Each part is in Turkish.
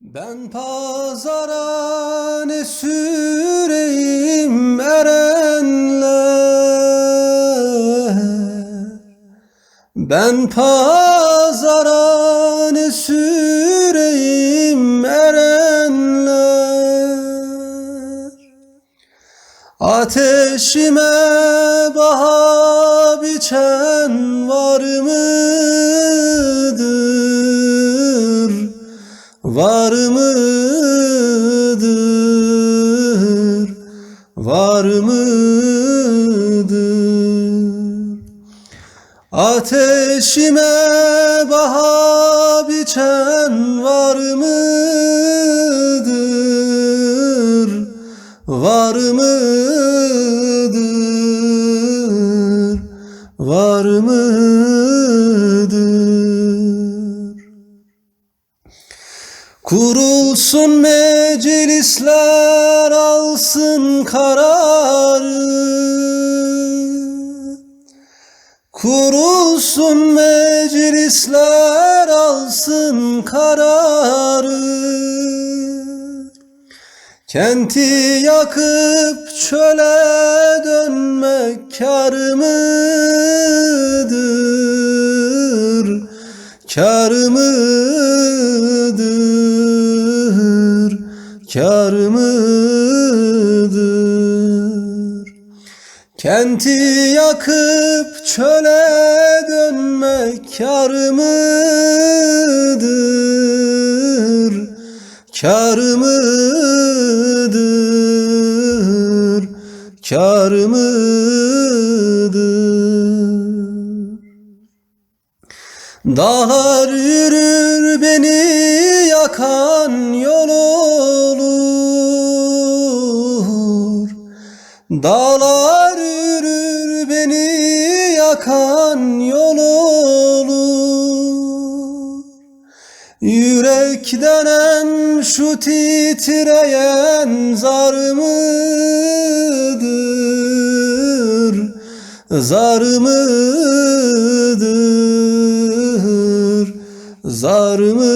Ben pazara ne süreyim erenler Ben pazara ne süreyim erenler Ateşime baha biçen var mıdır? Var mıdır? Var mıdır? Ateşime baha biçen var mıdır? Var mıdır? Var mıdır? Kurulsun meclisler alsın kararı Kurulsun meclisler alsın kararı Kenti yakıp çöle dönmek kar mıdır? Kar mıdır? Kar mıdır? Kenti yakıp çöle dönmek kar mıdır? Kar mıdır? Kar mıdır? Dağlar yürür beni yakan yol Dağlar yürür beni yakan yol olur Yürek denen şu titreyen zar mıdır? Zar mıdır? Zar mıdır?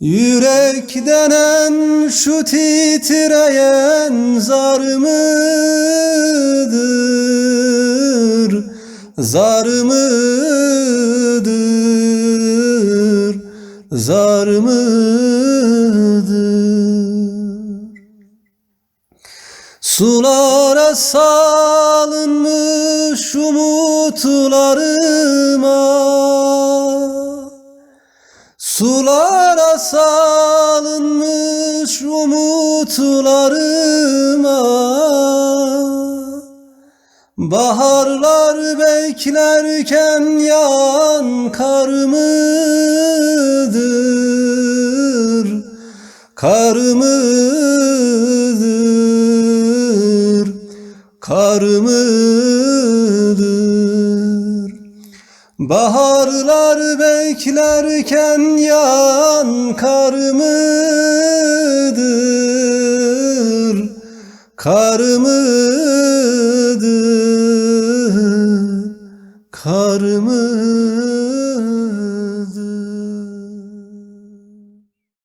Yürek denen şu titreyen zar mıdır? Zar mıdır? Zar mıdır? Sulara salınmış umutlarıma Sulara salınmış umutlarıma Baharlar beklerken yağan kar mıdır? Kar? Baharlar beklerken yan kar mıdır? Kar mıdır? Kar mıdır?